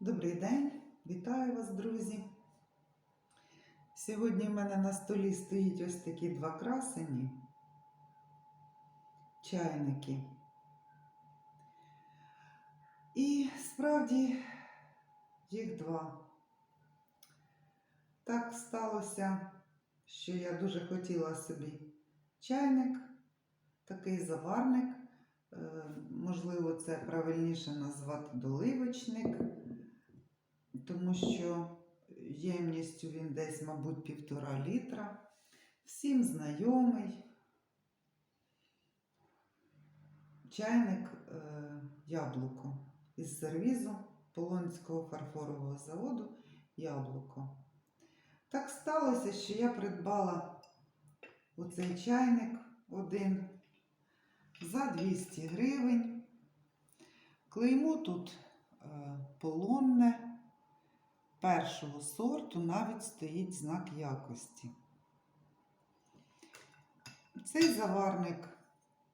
Добрий день, вітаю вас, друзі. Сьогодні в мене на столі стоїть ось такі два красені чайники. І справді їх два. Так сталося, що я дуже хотіла собі чайник, такий заварник. Е, Можливо, це правильніше назвати доливочник, тому що ємністю він десь, мабуть, півтора літра. Всім знайомий. Чайник е, яблуко із сервізу Полонського фарфорового заводу Яблуко. Так сталося, що я придбала оцей чайник один за 200 гривень. Клеймо тут е, полонне першого сорту, навіть стоїть знак якості. Цей заварник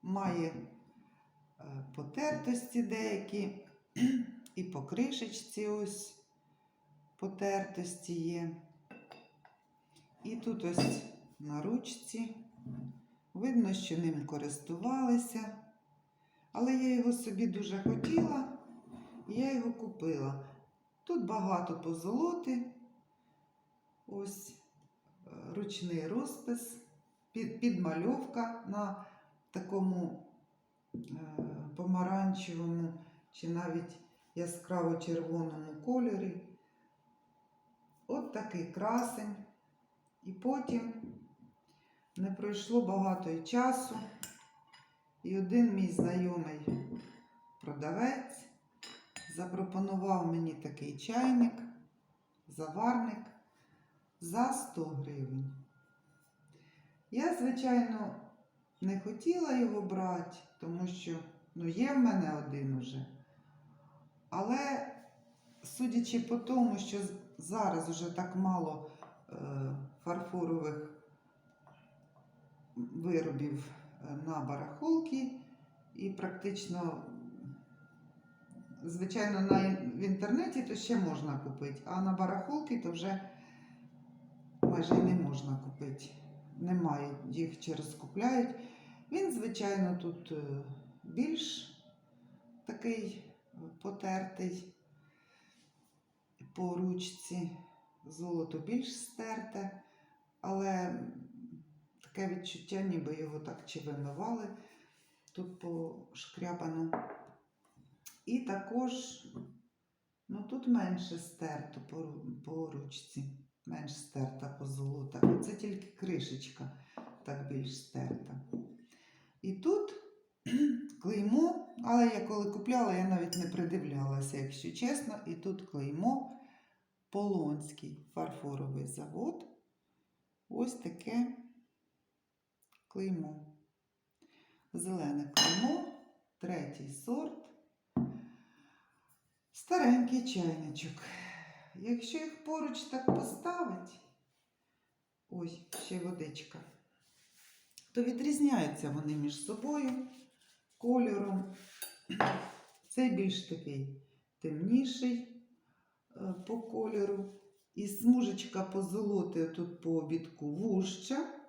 має е, потертості деякі, і по кришечці ось потертості є. І тут ось на ручці Видно, що ним користувалися, але я його собі дуже хотіла, і я його купила. Тут багато позолоти, ось е, ручний розпис, підмальовка на такому е, помаранчевому чи навіть яскраво червоному кольорі. От такий красень. І потім не пройшло багато часу, і один мій знайомий продавець запропонував мені такий чайник, заварник за 100 гривень. Я, звичайно, не хотіла його брати, тому що ну, є в мене один уже. Але, судячи по тому, що зараз уже так мало е, фарфорових виробів е, на барахолки і практично, звичайно, на, в інтернеті то ще можна купити, а на барахолки то вже майже не можна купити. Немає, їх через купляють. Він, звичайно, тут е, більш такий потертий по ручці, золото більш стерте, але Таке відчуття, ніби його так чи вимивали тут пошкрябано. І також, ну тут менше стерто по, по ручці, менш стерта по золота. Це тільки кришечка так більш стерта. І тут клеймо, але я коли купляла, я навіть не придивлялася, якщо чесно. І тут клеймо Полонський фарфоровий завод. Ось таке клеймо. Зелене клеймо, третій сорт. Старенький чайничок. Якщо їх поруч так поставить, ось ще водичка, то відрізняються вони між собою кольором. Цей більш такий темніший е, по кольору. І смужечка позолоти тут по обідку вужча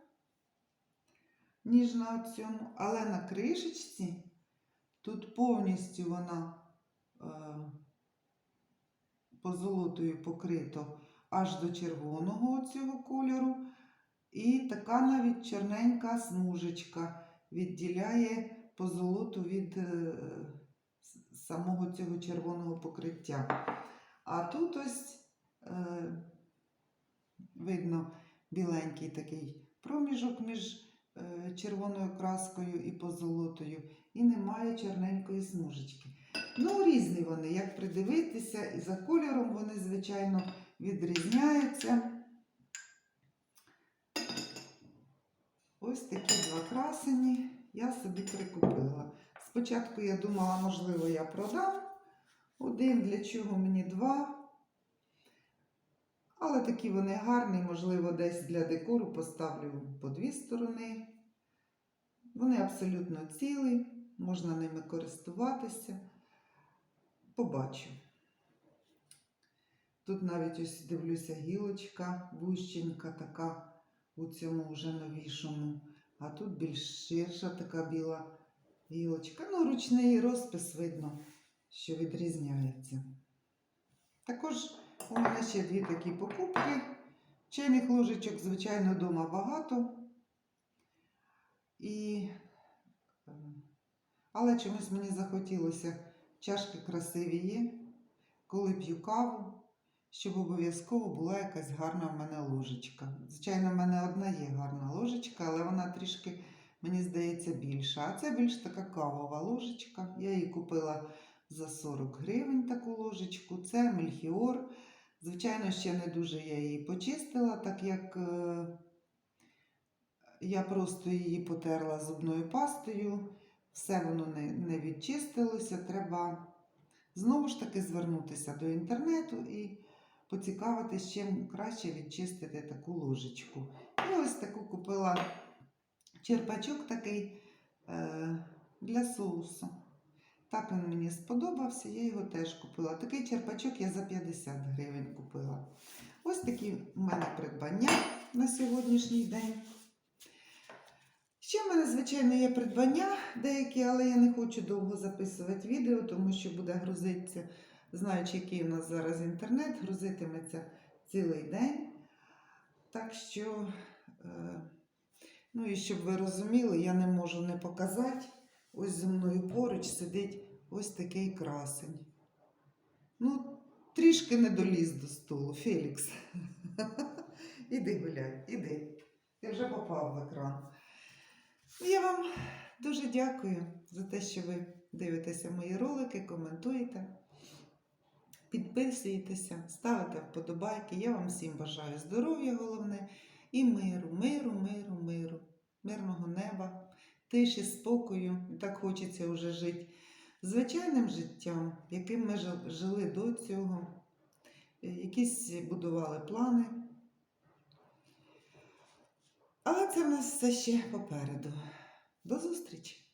ніж на цьому, але на кришечці тут повністю вона е, позолотою покрито аж до червоного цього кольору. І така навіть чорненька смужечка відділяє позолоту від е, самого цього червоного покриття. А тут ось е, видно біленький такий проміжок між Е, червоною краскою і позолотою, і немає чорненької смужечки. Ну, різні вони, як придивитися, і за кольором вони, звичайно, відрізняються. Ось такі два красені я собі прикупила. Спочатку я думала, можливо, я продам один, для чого мені два. Але такі вони гарні, можливо, десь для декору поставлю по дві сторони. Вони абсолютно цілі, можна ними користуватися. Побачу. Тут навіть ось дивлюся гілочка, вущенька така у цьому вже новішому. А тут більш ширша така біла гілочка. Ну, ручний розпис видно, що відрізняється. Також у мене ще дві такі покупки. Чайних ложечок, звичайно, вдома багато. І... е, Але чомусь мені захотілося чашки красиві є, коли п'ю каву, щоб обов'язково була якась гарна в мене ложечка. Звичайно, в мене одна є гарна ложечка, але вона трішки, мені здається, більша. А це більш така кавова ложечка. Я її купила за 40 гривень таку ложечку. Це мельхіор. Звичайно, ще не дуже я її почистила, так як е, я просто її потерла зубною пастою. Все воно не, не відчистилося. Треба знову ж таки звернутися до інтернету і поцікавитись, чим краще відчистити таку ложечку. І ось таку купила черпачок такий е, для соусу. Так він мені сподобався, я його теж купила. Такий черпачок я за 50 гривень купила. Ось такі в мене придбання на сьогоднішній день. Ще в мене, звичайно, є придбання деякі, але я не хочу довго записувати відео, тому що буде грузитися, знаючи, який у нас зараз інтернет, грузитиметься цілий день. Так що, е, ну і щоб ви розуміли, я не можу не показати. Ось зі мною поруч сидить ось такий красень. Ну, трішки не доліз до столу. Фелікс. Іди гуляй, іди. Ти вже попав в екран. Ну, Я вам дуже дякую за те, що ви дивитеся мої ролики, коментуєте, підписуєтеся, ставите вподобайки. Я вам всім бажаю здоров'я, головне, і миру, миру, миру, миру, мирного неба, тиші, спокою. Так хочеться вже жити звичайним життям, яким ми жили до цього, е, якісь будували плани. Але це в нас все ще попереду. До зустрічі!